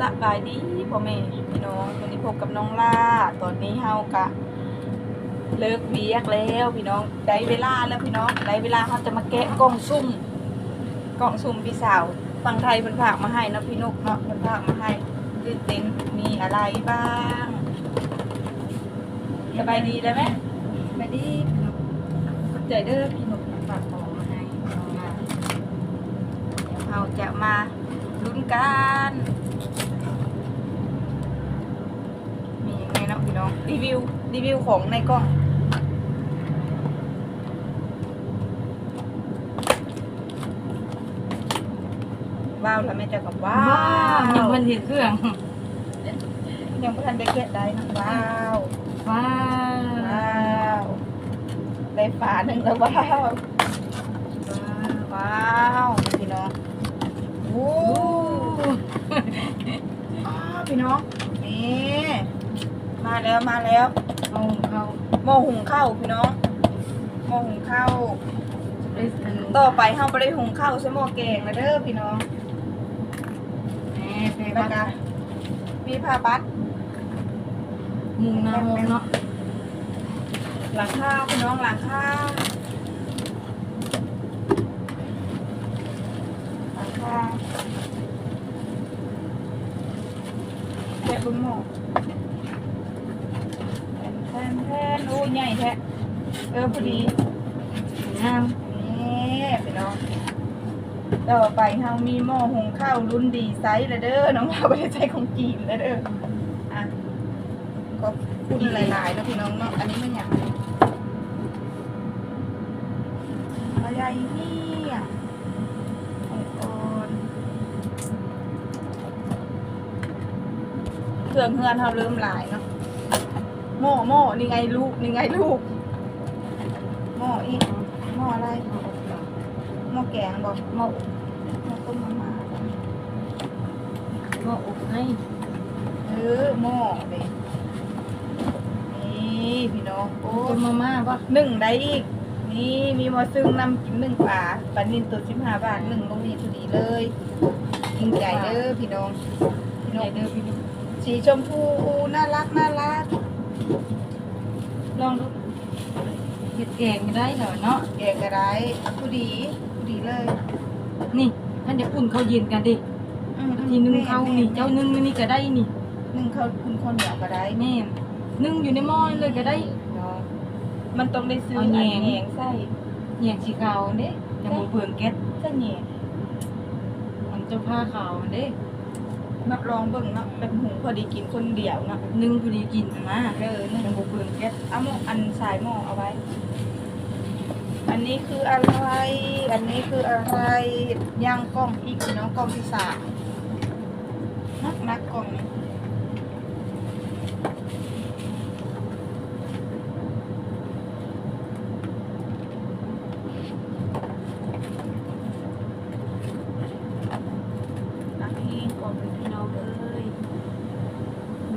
สบายดีพ่อแม่พี่น้องวันนี้พบกับน้องล่า ตอนนี้เฮากะ เลิกเบียกแล้วพี่น้องได้เวลาแล้วพี่น้องได้เวลาเขาจะมาแกะกล่องซุ่มกล่องซุ่มพี่สาวฝั่งไทยเพิ่นฝากมาให้นะพี่นกเนาะเพิ่นฝากมาให้ตื่นเต้นมีอะไรบ้างสบายดีแล้วไหมสบายดีพี่นกขอบใจเด้อพี่นกฝากของมาให้น้อาเดี๋ยวเราจะมาลุ้นกันมียังไงเนาะพี่น้องรีวิวรีวิวของในกล่องว้าวแล้วแม่เจะกับว้าว้าววยังมันเห็นเครื่อง ยังไม่ทันได้เก็ดได้นะว้าวว้าวว้าวได้ฝาหนึ่งแล้วว้าวว้าวพี่น้องโอ้ อ้าวพี่น้องนี่ มาแล้วมาแล้วเอาเขาหม้อหุงข้าวพี่น้องหม้อหุงข้าวได้อันต่อไปเฮาบ่ได้หุงข้าวใส่หม้อแกงนะเด้อพี่น้องแหม่ไปแล้วบ้านก็มีผ้าบัดมุงนาโมงเนาะหลังข้าวพี่น้องหลังข้าวหลังข้าวแกะบุญหมอแทน แทนแทนโอ้ใหญ่แท้เออพอดีงามนี่พี่น้องต่อไปเฮามีหม้อหุงข้าวรุ่นดีไซส์เลยเด้อน้องเราไม่ได้ใช้ของจีนเลยเด้ออะก็คุณหลายๆนะพี่น้องเนาะอันนี้มันอย่างอะไรเนี่ยไอโอนเครื่องเฮือนเฮาเริ่มหลายเนาะ หม้อหม้อนี่ไงลูกนี่ไงลูกหม้ออีกหม้ออะไรหม้อแกงบอกหม้อหม้อต้มมาม่าหม้ออบให้เออหม้อเลยนี่พี่น้องโอ้ต้มมาม่าปะหนึ่งได้อีก นี่มีหมอซึ่งนำกินหนึ่งปลาปลานินตัวสิบห้าบาทหนึ่งตรงนี้พอดีเลยยิ่งใหญ่เด้อพี่น้องพี่น้ใหอญ่งเด้อพี่น้องสีชมพูน่ารักน่ารัก ลองดูเห็ดแกงไม่ได้เหรอเนาะแกงกระไรผู้ดีผู้ดีเลย นี่ท่านจะอุ่นเขาวเย็นกันดิอืมทีนึงเขานี่เจ้านึ่งนี่ก็ได้นี่นึ่งเขาคุณคนเหนียวกระไรแม่นนึ่งอยู่ในหม้อนี่เลยก็ได้เนาะมันต้องได้ซื้อเอาอันแหแหนงงใส่แยงสีขาวเด้จะบ่เปลืองแก๊สใส่แหนงมันเจ้าผ้าขาวเด้ นับรองเบิ่งเนาะเป็นหุงพอดีกินคนเดียวเนาะนึ่งพอดีกินนะเออนึ่งบุกเปลืองแก๊สเอาหม้ออันสายหม้อเอาไว้ อันนี้คืออะไร อันนี้คืออะไรย่างกล้องอีกเน้องกล้องที่สามนักนักกล้องนี้นี้กล้องเป็นพี่น้องเอ้ย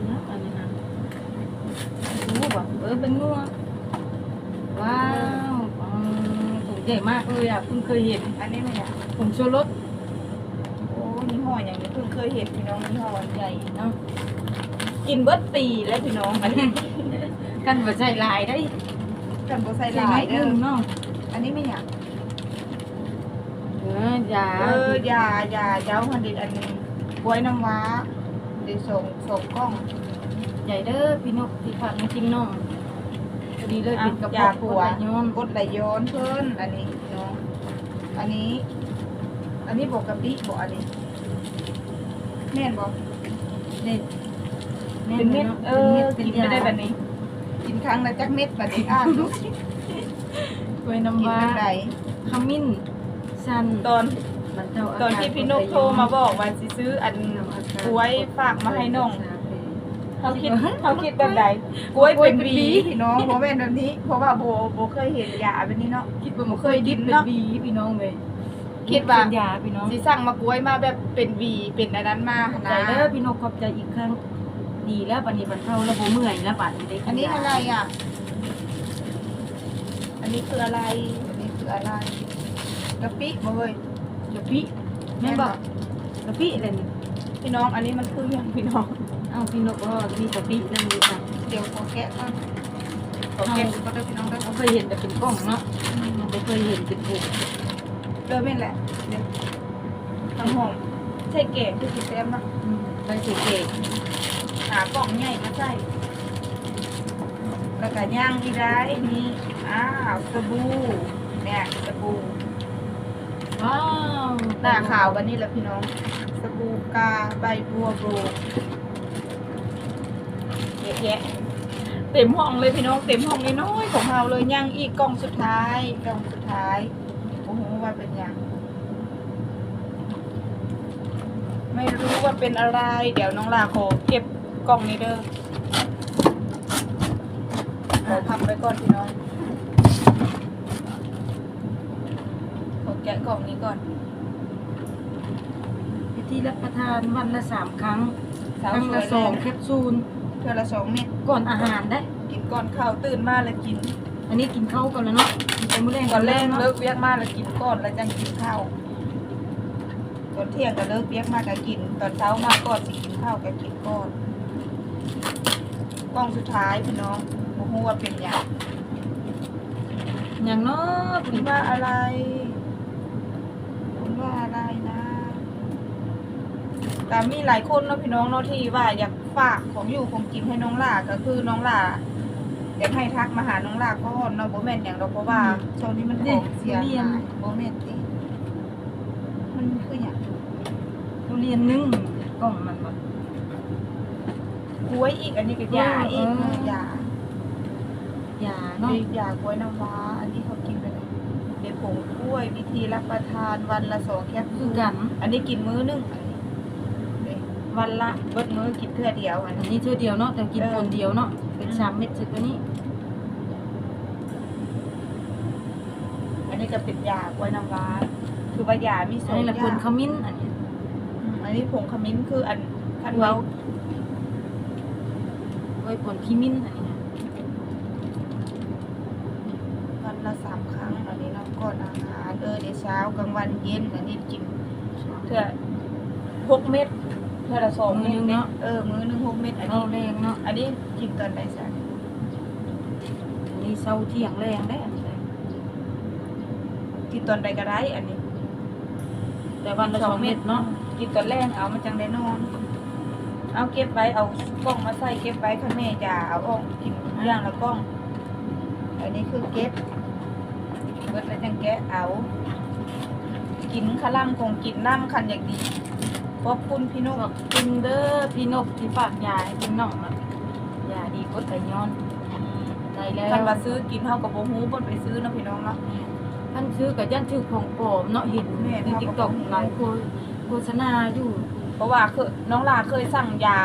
นะอันนี้นะงูบ่เออเป็นงูว้าวอืมถุง ใหญ่มากเลยอะเพิ่งเคยเห็นอันนี้ไม่เนี่ยผงชูรสโอ้ยี่ห้ออย่างนี้เพิ่งเคยเห็นพี่น้องยี่ห้อใหญ่เนาะกินเบิดปีแล้วพี่น้องอันนี้กันบ่ใส่ลายได้กันโบใส่ใส่ลาน้อยยเด้นึองเนาะอันนี้ไม่อยากเออยาเออยาอยาเจ้าพันดิตอันนี้กล้วยน้ำว้าเดี๋ยวส่งส่งกล้อง ใหญ่เด้อพี่นกที่ฝากมากินน้อง พอดีเลยเป็นกระยาเพาะปปววดดย้อนกดไหลย้อนเพิ่นอันนี้พี่น้องอันนี้ อันนี้บอกกะปิบอกอันนี้แม่นบอกเด็ดเป็นเม็ดเออเป็กินนยาไม่ได้แบบนี้ กินครั้งละจักเม็ดแบบนี้อ่านดูกินกล้วยน้ำว้าแบบไหนขมิ้นชันตอนบรรเทาอาตอนการที่พี่นกโทรมาบอกว่าสิซื้ออันกล้วยฝากมาให้น้อง เขาคิดเขาคิดแบบใดกล้วยเป็นบีพี่น้องโบเป็นแบบนี้ เพราะว่าโบโบเคยเห็นยาแบบนี้เนาะคิดว่ามันเคยดิบเป็นเนาะบีพี่น้องเลยคิดว่าเป็นยาพี่น้องสิสั่งมากล้วยมาแบบเป็นวีเป็นอันนั้นมาใจนะเด้อพี่นกขอบใจอีกครั้งดีแล้วบัดนี้บรรเทาแล้วบ่เมื่อยแล้วบัดนี้ได้กิอันนี้ยาอะไรอะ อันนี้คืออะไร อันนี้คืออะไรกะปิบ่เว้ยกะปิแม่นบอกกะปิอะไรนี่กะปิพี่น้องอันนี้มันคืออย่างพี่น้อง เอาพี่นกก็มีกะปินั่นดีค่ะเดี๋ยวขอแกะก่อนขอแกะดูก็ได้พี่น้องได้เราเคยเห็นแต่เป็นกล้องเนาะเราไม่เคยเห็นเป็นถุงเริ่มเห็นแหละเดี๋ยวน้ำหอมใช่เก๋คือสีแต้มเนาะใบสีเกกหากล่องใหญ่มาใส่แล้วก็ย่างอีได้นี่อ้าวสบู่เนี่ยสบู่ว้าวหน้าขาวกันนี่แหละพี่น้อง สบู่กาใบบัวโบกเยอะแยะเต็มห้องเลยพี่น้องเต็มห้องน้อยๆของเราเลยย่างอีกกล่องสุดท้ายกล่องสุดท้ายโอ้โหว่าเป็นยังไม่รู้ว่าเป็นอะไร เดี๋ยวน้องลาขอเก็บกล่องนี้เด้อขอพับไว้ก่อนพี่น้องขอแกะกล่องนี้ก่อนวิธีรับประทานวันละสามครั้งสาวครั้งสวละยสองเลยแคปซูลเทือละสองเม็ดก่อนอาหารได้ กินก่อนข้าวตื่นมาแล้วกินอันนี้กินข้าวก่อนแล้วเนาะใส่มื้อแรงก่อนแรกเนาะเลิกเวียกมาแล้วกินก่อนแล้วจังกินข้าวตอนเที่ยงก็เลิกเวียกมาก็กิน ตอนเช้ามาก่อนสิกินข้าวก็กินก่อนกล้องสุดท้ายพี่น้องโอ้โหว่าเป็นอย่างอย่างเนาะคุณว่าอะไรคุณว่าอะไรนะ แต่มีหลายคนเนาะพี่น้องเนาะที่ว่าอยากฝากของอยู่ของกินให้น้องล่าก็คือน้องล่าอยากให้ทักมาหาน้องล่าก็เนาะโบแมนอย่างเราเพราะว่าช่วงนี้มันของเสียหายโบแมนติมันคืออย่างทุเรียนนึ่งกล่องมันบ่กล้วยอีกอันนี้ก็ยาอีกเออเออยายาเนาะมียากล้วยน้ำว้าอันนี้เขากินไปเลยเดี๋ยวผงกล้วยวิธีรับประทานวันละสองแคปคืซูอลกันอันนี้กินมื้อหนึงอันนี้นี่ วันละเบิดมื้อกินเทื่อเดียวอันอันนี้นี้เท่าเดียวเนาะแต่กินเออคนเดียวเนาะเป็นสามเม็ดสุดตัวนี้อันนี้ก็เป็นยากล้วยน้ำว้าคือว่ายามีสอัอนงนี้อละย่าคนงขมิ้นอันนี้อืมอันนี้ผงขมิ้นคืออันคันเว้าไว้ผลขมิ้นอันนี้นะวันละสามครั้งอันนี้เราก่อนอาหารเออเดี๋ยวเช้ากลางวันเย็นอันนี้กินเทื่อหกเม็ด เทื่อละสองเม็ดเนี่ยเออมื้อหนึงหกเม็ดอันเอานี้แรงเนาะ อันนี้กินตอนไหนสักอันนี้เศร้าเที่ยงแรงได้อันนี้กินตอนใดก็ได้อันนี้ แต่วันละสองเม็ดเนาะกินตอนแรกเอามันจังได้นอน เอาเก็บไว้เอากล้องมาใส่เก็บไว้ข้างแม่จะเอาออกกินอย่างละกล้อง อันนี้คือเก็บเบิดแล้วจังแกะเอา กินขะล่ำคงกินน้ำคันอย่างดี ขอบคุณพี่นุบกอกกินเด้อพี่นกที่ฝากยาให้กินน้องนะยาดีกดไก่ย้อนได้แล้วคันว่าซื้อกินเท่ากับโบฮูบนไปซื้อเนาะพี่น้องเนาะท่านซื้อกับย่านชื่อของปลอมเนาะเห็นแม่ในครับติ๊กต็อกหลายคนโฆษณาอยู่ เพราะว่าคือน้องลาเคยสั่งยา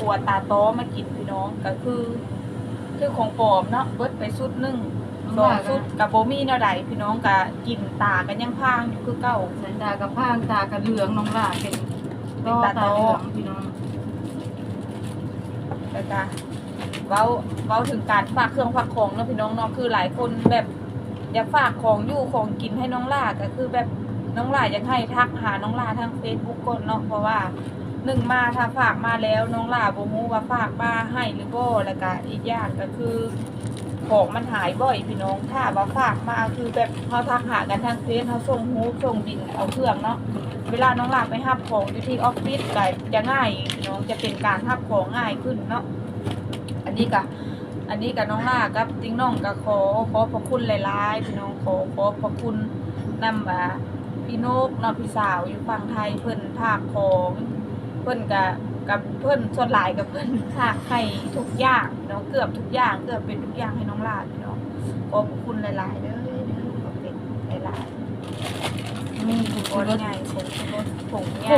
ปวดตาโต้มากินพี่น้องก็คือ คือของปลอมเนาะเบิดไปสุดหนึงสองสุดกับโบมี่แนวใดพี่น้องก็กินตากันยังพางอยู่คือเก่าสายตากับพางตากับเหลืองน้องล่าเป็น เป็นตาโตเหลืองพี่น้องแล้วก็เว้าเว้าถึงการฝากเครื่องฝากของเนาะพี่น้องเนาะคือหลายคนแบบอยากฝากของอยู่ของกินให้น้องล่าก็คือแบบน้องล่าอยากให้ทักหาน้องล่าทางเฟซบุ๊กก่อนเนาะเพราะว่าหนึ่งมาถ้าฝากมาแล้วน้องล่าบ่ฮู้ว่าฝากมาให้หรือบ่แล้วก็อีกอย่างก็คือของมันหายบ่อยพี่น้องถ้าว่าฝากมาคือแบบเขาทักหากันทางเฟซเขาส่งฮูปส่งบินเอาเครื่องเนาะ เวลาน้องลาไปหับของอยู่ที่ออฟฟิศก็จะง่ายน้องจะเป็นการหับของง่ายขึ้นเนาะอันนี้ก็อันนี้กับน้องลากับติ้งน้องก็ขอขอพระคุณหลายๆพี่น้องขอขอพระคุณนำอ่าพี่นกเนาะพี่สาวอยู่ฝั่งไทยเพิ่นภาคของเพิ่นกับกับเพิ่นส่วนหลายกับเพิ่นภาคให้ทุกอย่างน้องเกือบทุกอย่างเกือบเป็นทุกอย่างให้น้องลาพี่น้องขอพระคุณหลายๆเด้อเด้อขอเป็นหลายๆ มีผงผชูงรสใหญ่ผงรสผงผใหญ่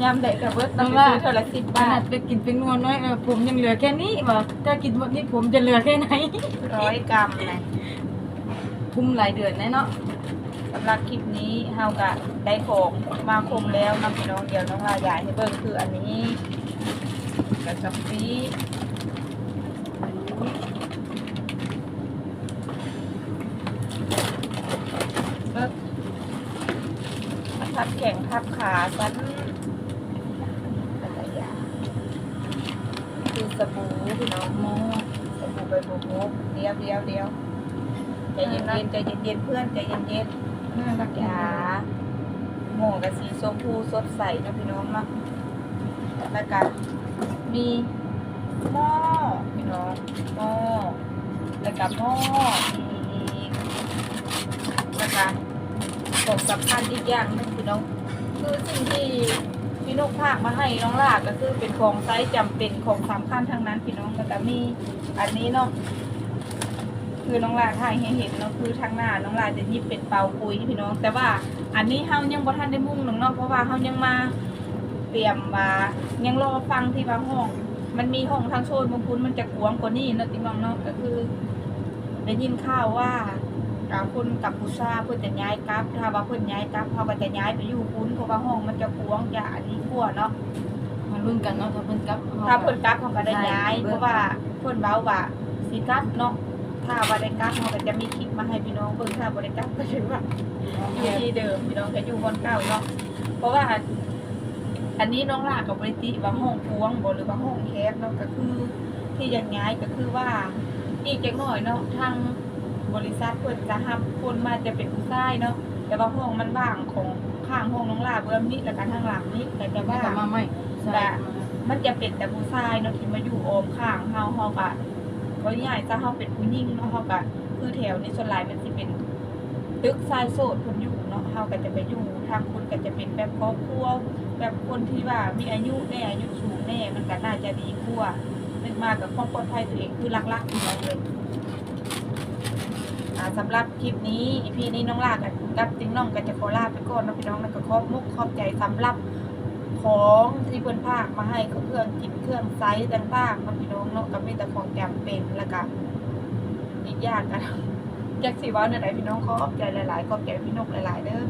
งยำเด็กกับเบิร์ตน้ต้อองงไปว่าซื้อเท่าละสิบขบานาทดไปกินเป็นนวลน้อยเออผมยังเหลือแค่นี้บ่ถ้ากินหมดนี่ผมจะเหลือแค่ไหน ร้อยกรัมนะคุ้มหลายเดือนแน่เนาะสำหรับคลิปนี้เฮากะได้ของมาคมแล้วนำพี่น้องเดียวน้องลาใหญ่ให้เบิ่งคืออันนี้กระจับปีเบิกทับแข่งทับขาสันสบู่พี่น้องหมอสบู่ใบบัวบกเดียวเดียวเดียวใจเย็นๆใจเย็นๆเพื่อนใจเย็นๆน่ารักจ๋าหมูกับสีชมพูสดใสนะพี่น้องเนาะแล้วก็มีหม้อพี่น้องหม้อแล้วก็หม้อมีอีกแล้วก็ของสำคัญอีกอย่างหนึง พี่น้อง คือสิ่งที่พี่นกภาคมาให้น้องลาก็คือเป็นของไซส์จำเป็นของสำคัญทั้งนั้นพี่น้องแล้วก็มีอันนี้เนาะคือน้องลาถ่ายให้เห็นเนาะคือทางหน้าน้องลาจะยิบเป็นเปาปุยพี่น้อง แต่ว่าอันนี้เฮายังบ่ทันได้มุ่งหนึ่งเนาะเพราะว่าเฮายังมาเตรียมมายังรอฟังที่ว่าห้อง มันมีห้องทางโซนบางพุนมันจะกว้างกว่านี้เนาะติงน้องเนาะก็คือได้ยินข่าวว่า อ่าคนกัมพูชาเพิ่นจะย้ายกลับ ถ้าว่าเพิ่นย้ายกลับเขาก็จะย้ายไปอยู่พุนเพราะว่าห้องมันจะกว้างจะอันนี้กว่าเนาะมาลุ้นกันเนาะถ้าเพิ่นกลับถ้าเพิ่นกลับเขาก็ได้ย้ายใช่เพราะว่าเพิ่นเว้าว่าสิกลับเนาะถ้าว่าได้กลับเขาก็จะมีคลิปมาให้พี่น้องเบิ่งถ้าบ่ได้กลับก็ถือว่าอยู่ที่เดิมพี่น้องก็อยู่บนเก่าเนาะเพราะว่าอันนี้น้องลากับบริติว่าห้องพวงบ่หรือว่าห้องแคบเนาะก็คือที่ยังย้ายก็คือว่าอีกจักหน่อยเนาะทาง บริษัทเพิ่นจะรับคนมาจะเป็นผู้ชายเนาะแต่ว่าห้องมันว่างของข้างห้องน้องลาเบื้องนี้แล้วก็ทางหลังนี้ก็จะว่าว่างมาใหม่ใช่มันจะเป็นแต่ผู้ชายเนาะที่มาอยู่โอมข้างเฮาเฮาก็บ่ใหญ่ถ้าเฮาเป็นผู้หญิงเนาะเฮาก็คือแถวนี้ส่วนหลายมันสิเป็นตึกทรายโสดเพิ่นอยู่เนาะเฮาก็จะไปอยู่ทางคุณก็จะเป็นแบบครอบครัวแบบคนที่ว่ามีอายุแน่อายุสูงแน่มันก็น่าจะดีกว่านึกมากับความปลอดภัยตัวเองคือหลักๆอยู่แล้วเลย อ่าสำหรับคลิปนี้พี่นี้น้องลากับกับติ้งน้องก็จะขอลาไปก่อนนะพี่น้องแล้วก็ขอบมุกขอบใจสำหรับของที่เพิ่นภาคมาให้ก็เครื่องกินเครื่องไซส์ต่างๆนะพี่น้องเนาะก็มีแต่ของจำเป็นแล้วก็อีกอย่างก็จักสีว้าในไหนพี่น้องขอบใจหลายๆขอบใจพี่นกหลายๆเด้อ